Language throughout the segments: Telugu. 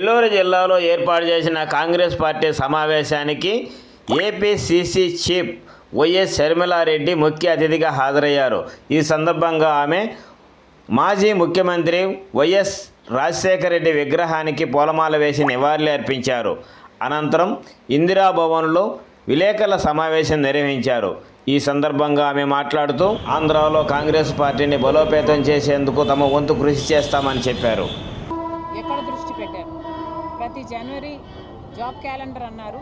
నెల్లూరు జిల్లాలో ఏర్పాటు చేసిన కాంగ్రెస్ పార్టీ సమావేశానికి ఏపీసీసీ చీఫ్ వైఎస్ శర్మిలారెడ్డి ముఖ్య అతిథిగా హాజరయ్యారు. ఈ సందర్భంగా ఆమె మాజీ ముఖ్యమంత్రి వైఎస్ రాజశేఖర రెడ్డి విగ్రహానికి పూలమాల వేసి నివాళులు అర్పించారు. అనంతరం ఇందిరాభవన్లో విలేకరుల సమావేశం నిర్వహించారు. ఈ సందర్భంగా ఆమె మాట్లాడుతూ ఆంధ్రాలో కాంగ్రెస్ పార్టీని బలోపేతం చేసేందుకు తమ వంతు కృషి చేస్తామని చెప్పారు. ఎక్కడ ప్రతి జనవరి జాబ్ క్యాలెండర్ అన్నారు.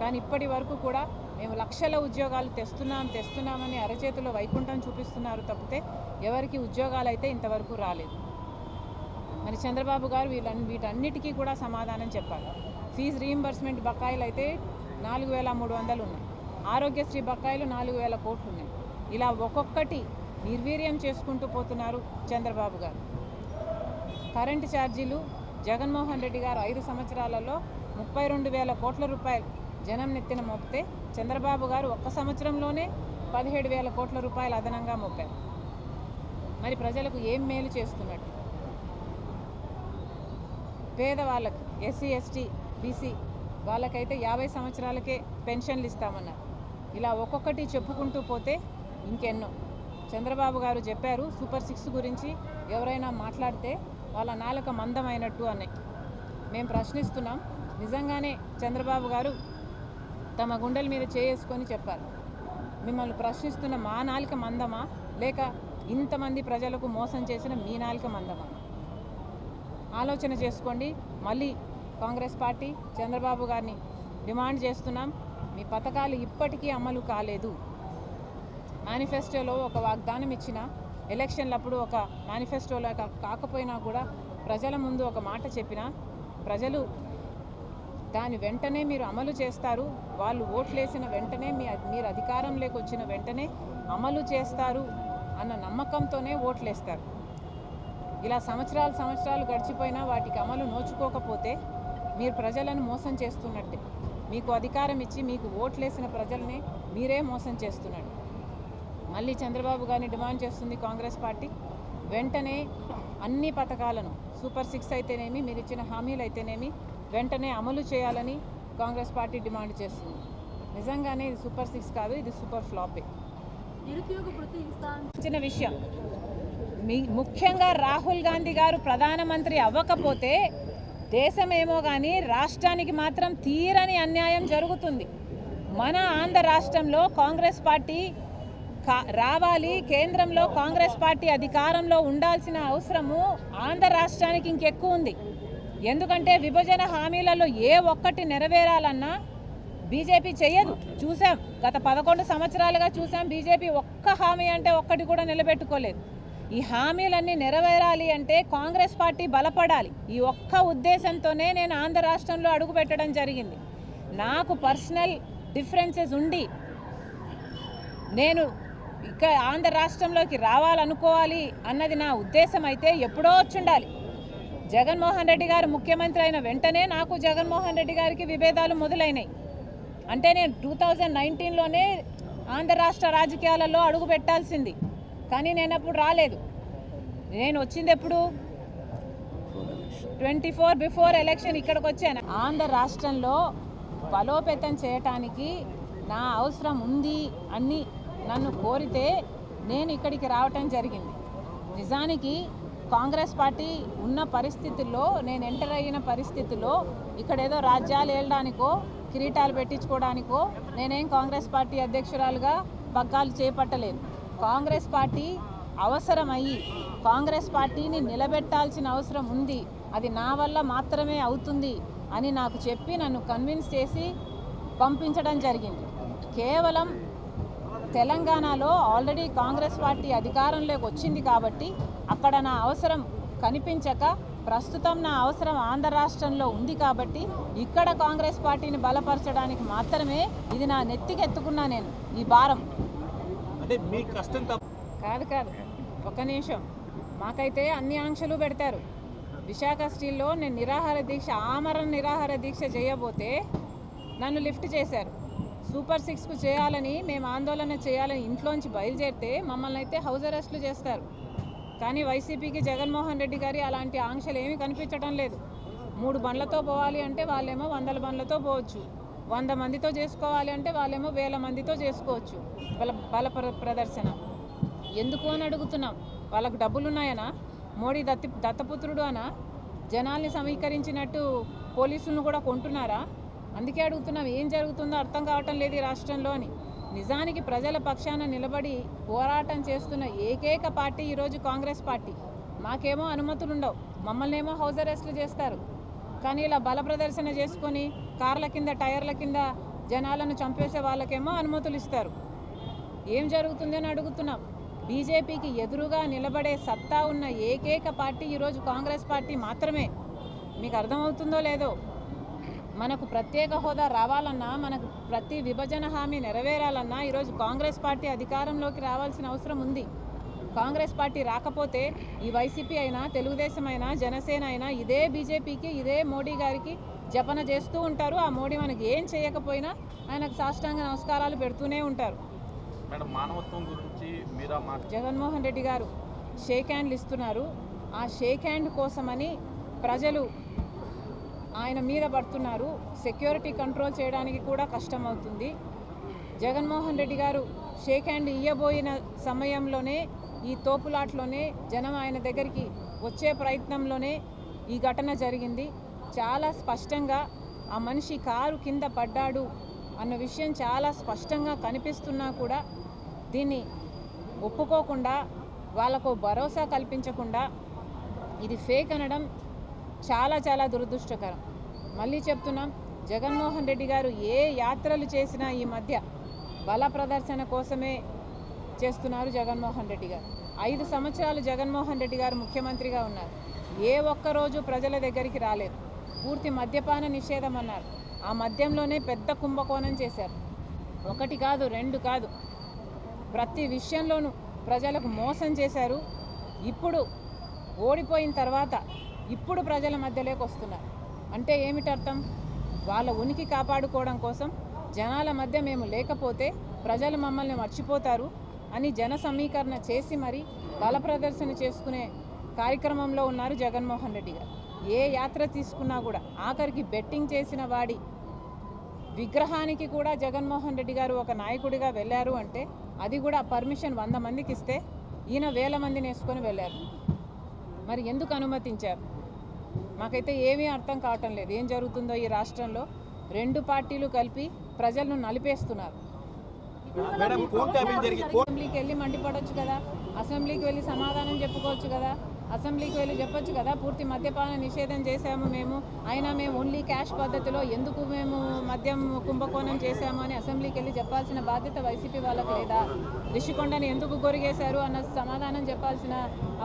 కానీ ఇప్పటి వరకు కూడా మేము లక్షల ఉద్యోగాలు తెస్తున్నాం తెస్తున్నామని అరచేతిలో వైకుంఠం చూపిస్తున్నారు తప్పితే ఎవరికి ఉద్యోగాలు అయితే ఇంతవరకు రాలేదు. మరి చంద్రబాబు గారు వీళ్ళ వీటన్నిటికీ కూడా సమాధానం చెప్పాలి. ఫీజు రీయింబర్స్మెంట్ బకాయిలు అయితే నాలుగు వేల మూడు వందలు ఉన్నాయి. ఆరోగ్యశ్రీ బకాయిలు నాలుగు వేల కోట్లు ఉన్నాయి. ఇలా ఒక్కొక్కటి నిర్వీర్యం చేసుకుంటూ పోతున్నారు చంద్రబాబు గారు. కరెంటు ఛార్జీలు జగన్మోహన్ రెడ్డి గారు ఐదు సంవత్సరాలలో ముప్పై రెండు వేల కోట్ల రూపాయలు జనం నెత్తిన మోపితే చంద్రబాబు గారు ఒక్క సంవత్సరంలోనే పదిహేడు వేల కోట్ల రూపాయలు అదనంగా మోపారు. మరి ప్రజలకు ఏం మేలు చేస్తున్నట్టు? పేదవాళ్ళకి ఎస్సీ ఎస్టీ బీసీ వాళ్ళకైతే యాభై సంవత్సరాలకే పెన్షన్లు ఇస్తామన్నారు. ఇలా ఒక్కొక్కటి చెప్పుకుంటూ పోతే ఇంకెన్నో. చంద్రబాబు గారు చెప్పారు సూపర్ సిక్స్ గురించి ఎవరైనా మాట్లాడితే వాళ్ళ నాలుక మందమైనట్టు అని మేము ప్రశ్నిస్తున్నాం. నిజంగానే చంద్రబాబు గారు తమ గుండెల మీద చేసుకొని చెప్పారు. మిమ్మల్ని ప్రశ్నిస్తున్న మా నాలుక మందమా? లేక ఇంతమంది ప్రజలకు మోసం చేసిన మీ నాలుక మందమా? ఆలోచన చేసుకోండి. మళ్ళీ కాంగ్రెస్ పార్టీ చంద్రబాబు గారిని డిమాండ్ చేస్తున్నాం. మీ పథకాలు ఇప్పటికీ అమలు కాలేదు. మేనిఫెస్టోలో ఒక వాగ్దానం ఇచ్చిన ఎలక్షన్లప్పుడు ఒక మేనిఫెస్టోలో కాకపోయినా కూడా ప్రజల ముందు ఒక మాట చెప్పిన ప్రజలు దాని వెంటనే మీరు అమలు చేస్తారు వాళ్ళు ఓట్లేసిన వెంటనే మీ మీరు అధికారంలోకి వచ్చిన వెంటనే అమలు చేస్తారు అన్న నమ్మకంతోనే ఓట్లేస్తారు. ఇలా సంవత్సరాలు సంవత్సరాలు గడిచిపోయినా వాటికి అమలు నోచుకోకపోతే మీరు ప్రజలను మోసం చేస్తున్నట్టే. మీకు అధికారం ఇచ్చి మీకు ఓట్లేసిన ప్రజల్ని మీరే మోసం చేస్తున్నట్టు. మళ్ళీ చంద్రబాబు గారిని డిమాండ్ చేస్తుంది కాంగ్రెస్ పార్టీ. వెంటనే అన్ని పథకాలను సూపర్ సిక్స్ అయితేనేమి మీరు ఇచ్చిన హామీలు అయితేనేమి వెంటనే అమలు చేయాలని కాంగ్రెస్ పార్టీ డిమాండ్ చేస్తుంది. నిజంగానే ఇది సూపర్ సిక్స్ కాదు ఇది సూపర్ ఫ్లాపే. నిరుద్యోగ వృత్తి ఇస్తా చిన్న విషయం. మీ ముఖ్యంగా రాహుల్ గాంధీ గారు ప్రధానమంత్రి అవ్వకపోతే దేశమేమో కానీ రాష్ట్రానికి మాత్రం తీరని అన్యాయం జరుగుతుంది. మన ఆంధ్ర రాష్ట్రంలో కాంగ్రెస్ పార్టీ రావాలి. కేంద్రంలో కాంగ్రెస్ పార్టీ అధికారంలో ఉండాల్సిన అవసరము ఆంధ్ర రాష్ట్రానికి ఇంకెక్కువ ఉంది. ఎందుకంటే విభజన హామీలలో ఏ ఒక్కటి నెరవేరాలన్నా బీజేపీ చేయదు చూసాం గత పదకొండు సంవత్సరాలుగా చూసాం బీజేపీ ఒక్క హామీ అంటే ఒక్కటి కూడా నిలబెట్టుకోలేదు. ఈ హామీలన్నీ నెరవేరాలి అంటే కాంగ్రెస్ పార్టీ బలపడాలి. ఈ ఒక్క ఉద్దేశంతోనే నేను ఆంధ్ర రాష్ట్రంలో అడుగు పెట్టడం జరిగింది. నాకు పర్సనల్ డిఫరెన్సెస్ ఉండి నేను ఇక ఆంధ్ర రాష్ట్రంలోకి రావాలనుకోవాలి అన్నది నా ఉద్దేశం అయితే ఎప్పుడో వచ్చుండాలి. జగన్మోహన్ రెడ్డి గారు ముఖ్యమంత్రి అయిన వెంటనే నాకు జగన్మోహన్ రెడ్డి గారికి విభేదాలు మొదలైనాయి. అంటే నేను టూ థౌజండ్ నైన్టీన్లోనే ఆంధ్ర రాష్ట్ర రాజకీయాలలో అడుగు పెట్టాల్సింది. కానీ నేను అప్పుడు రాలేదు. నేను వచ్చింది ఎప్పుడు? ట్వంటీ ఫోర్ బిఫోర్ ఎలక్షన్ ఇక్కడికి వచ్చాను. ఆంధ్ర రాష్ట్రంలో బలోపేతం చేయటానికి నా అవసరం ఉంది అని నన్ను కోరితే నేను ఇక్కడికి రావటం జరిగింది. నిజానికి కాంగ్రెస్ పార్టీ ఉన్న పరిస్థితుల్లో నేను ఎంటర్ అయిన పరిస్థితుల్లో ఇక్కడ ఏదో రాజ్యాలు ఏళ్ళడానికో కిరీటాలు పెట్టించుకోవడానికో నేనేం కాంగ్రెస్ పార్టీ అధ్యక్షురాలుగా పగ్గాలు చేపట్టలేదు. కాంగ్రెస్ పార్టీ అవసరమయ్యి కాంగ్రెస్ పార్టీని నిలబెట్టాల్సిన అవసరం ఉంది. అది నా వల్ల మాత్రమే అవుతుంది అని నాకు చెప్పి నన్ను కన్విన్స్ చేసి పంపించడం జరిగింది. కేవలం తెలంగాణలో ఆల్రెడీ కాంగ్రెస్ పార్టీ అధికారంలోకి వచ్చింది కాబట్టి అక్కడ నా అవసరం కనిపించక ప్రస్తుతం నా అవసరం ఆంధ్ర రాష్ట్రంలో ఉంది కాబట్టి ఇక్కడ కాంగ్రెస్ పార్టీని బలపరచడానికి మాత్రమే ఇది నా నెత్తికెత్తుకున్నా నేను ఈ భారం. అంటే మీ కష్టం తప్ప కాదు కాదు. ఒక్క నిమిషం. మాకైతే అన్ని ఆంక్షలు పెడతారు. విశాఖ స్టీల్లో నేను నిరాహార దీక్ష ఆమరణ నిరాహార దీక్ష చేయబోతే నన్ను లిఫ్ట్ చేశారు. సూపర్ సిక్స్కు చేయాలని మేము ఆందోళన చేయాలని ఇంట్లోంచి బయలుదేరితే మమ్మల్ని అయితే హౌస్ అరెస్ట్లు చేస్తారు. కానీ వైసీపీకి జగన్మోహన్ రెడ్డి గారి అలాంటి ఆంక్షలు ఏమీ కనిపించడం లేదు. మూడు బండ్లతో పోవాలి అంటే వాళ్ళేమో వందల బండ్లతో పోవచ్చు. వంద మందితో చేసుకోవాలి అంటే వాళ్ళేమో వేల మందితో చేసుకోవచ్చు. బల బల ప్ర- ప్రదర్శన. ఎందుకు అని అడుగుతున్నాం? వాళ్ళకు డబ్బులు ఉన్నాయనా? మోడీ దత్తి దత్తపుత్రుడు అనా? జనాల్ని సమీకరించినట్టు పోలీసులను కూడా కొంటున్నారా? అందుకే అడుగుతున్నాం ఏం జరుగుతుందో అర్థం కావటం లేదు ఈ రాష్ట్రంలో అని. నిజానికి ప్రజల పక్షాన నిలబడి పోరాటం చేస్తున్న ఏకైక పార్టీ ఈరోజు కాంగ్రెస్ పార్టీ. మాకేమో అనుమతులు ఉండవు మమ్మల్ని ఏమో హౌస్ అరెస్ట్లు చేస్తారు. కానీ ఇలా బల ప్రదర్శన చేసుకొని కార్ల కింద టైర్ల కింద జనాలను చంపేసే వాళ్ళకేమో అనుమతులు ఇస్తారు. ఏం జరుగుతుంది అని అడుగుతున్నాం. బీజేపీకి ఎదురుగా నిలబడే సత్తా ఉన్న ఏకైక పార్టీ ఈరోజు కాంగ్రెస్ పార్టీ మాత్రమే. మీకు అర్థమవుతుందో లేదో మనకు ప్రత్యేక హోదా రావాలన్నా మనకు ప్రతి విభజన హామీ నెరవేరాలన్నా ఈరోజు కాంగ్రెస్ పార్టీ అధికారంలోకి రావాల్సిన అవసరం ఉంది. కాంగ్రెస్ పార్టీ రాకపోతే ఈ వైసీపీ అయినా తెలుగుదేశం అయినా జనసేన అయినా ఇదే బీజేపీకి ఇదే మోడీ గారికి జపన చేస్తూ ఉంటారు. ఆ మోడీ మనకి ఏం చేయకపోయినా ఆయనకు సాష్టాంగ నమస్కారాలు పెడుతూనే ఉంటారు. మానవత్వం గురించి జగన్మోహన్ రెడ్డి గారు షేక్ హ్యాండ్లు ఇస్తున్నారు. ఆ షేక్ హ్యాండ్ కోసమని ప్రజలు ఆయన మీద పడుతున్నారు. సెక్యూరిటీ కంట్రోల్ చేయడానికి కూడా కష్టం అవుతుంది జగన్మోహన్ రెడ్డి గారు షేక్ హ్యాండ్ ఇయ్యబోయిన సమయంలోనే ఈ తోపులాట్లోనే జనం ఆయన దగ్గరికి వచ్చే ప్రయత్నంలోనే ఈ ఘటన జరిగింది. చాలా స్పష్టంగా ఆ మనిషి కారు కింద పడ్డాడు అన్న విషయం చాలా స్పష్టంగా కనిపిస్తున్నా కూడా దీన్ని ఒప్పుకోకుండా వాళ్ళకు భరోసా కల్పించకుండా ఇది ఫేక్ అనడం చాలా చాలా దురదృష్టకరం. మళ్ళీ చెప్తున్నాం జగన్మోహన్ రెడ్డి గారు ఏ యాత్రలు చేసినా ఈ మధ్య బల ప్రదర్శన కోసమే చేస్తున్నారు జగన్మోహన్ రెడ్డి గారు. ఐదు సంవత్సరాలు జగన్మోహన్ రెడ్డి గారు ముఖ్యమంత్రిగా ఉన్నారు. ఏ ఒక్క రోజు ప్రజల దగ్గరికి రాలేదు. పూర్తి మద్యపాన నిషేధం అన్నారు. ఆ మద్యంలోనే పెద్ద కుంభకోణం చేశారు. ఒకటి కాదు రెండు కాదు. ప్రతి విషయంలోనూ ప్రజలకు మోసం చేశారు. ఇప్పుడు ఓడిపోయిన తర్వాత ఇప్పుడు ప్రజల మధ్యలోకి వస్తున్నారు. అంటే ఏమిటర్థం వాళ్ళ ఉనికి కాపాడుకోవడం కోసం జనాల మధ్య మేము లేకపోతే ప్రజలు మమ్మల్ని మర్చిపోతారు అని జన సమీకరణ చేసి మరి బల ప్రదర్శన చేసుకునే కార్యక్రమంలో ఉన్నారు జగన్మోహన్ రెడ్డి గారు. ఏ యాత్ర తీసుకున్నా కూడా ఆఖరికి బెట్టింగ్ చేసిన వాడి విగ్రహానికి కూడా జగన్మోహన్ రెడ్డి గారు ఒక నాయకుడిగా వెళ్ళారు అంటే అది కూడా పర్మిషన్ వంద మందికి ఇస్తే ఈయన వేల మందిని వేసుకొని వెళ్ళారు. మరి ఎందుకు అనుమతించారు? మాకైతే ఏమీ అర్థం కావటం లేదు. ఏం జరుగుతుందో ఈ రాష్ట్రంలో రెండు పార్టీలు కలిపి ప్రజలను నలిపేస్తున్నారు. అసెంబ్లీకి వెళ్ళి మండిపడవచ్చు కదా. అసెంబ్లీకి వెళ్ళి సమాధానం చెప్పుకోవచ్చు కదా. అసెంబ్లీకి వెళ్ళి చెప్పొచ్చు కదా పూర్తి మద్యపాన నిషేధం చేశాము మేము. అయినా మేము ఓన్లీ క్యాష్ పద్ధతిలో ఎందుకు మేము మద్యం కుంభకోణం చేశాము అని అసెంబ్లీకి వెళ్ళి చెప్పాల్సిన బాధ్యత వైసీపీ వాళ్ళకి లేదా? రిషికొండని ఎందుకు గొరిగేశారు అన్న సమాధానం చెప్పాల్సిన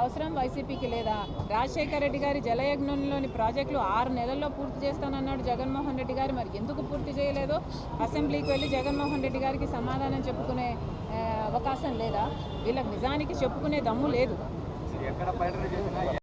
అవసరం వైసీపీకి లేదా? రాజశేఖర రెడ్డి గారి జలయజ్ఞంలోని ప్రాజెక్టులు ఆరు నెలల్లో పూర్తి చేస్తానన్నాడు జగన్మోహన్ రెడ్డి గారు. మరి ఎందుకు పూర్తి చేయలేదో? అసెంబ్లీకి వెళ్ళి జగన్మోహన్ రెడ్డి గారికి సమాధానం చెప్పుకునే అవకాశం లేదా? వీళ్ళకి నిజానికి చెప్పుకునే దమ్ము లేదు. ఎక్కడ బయట చేసినా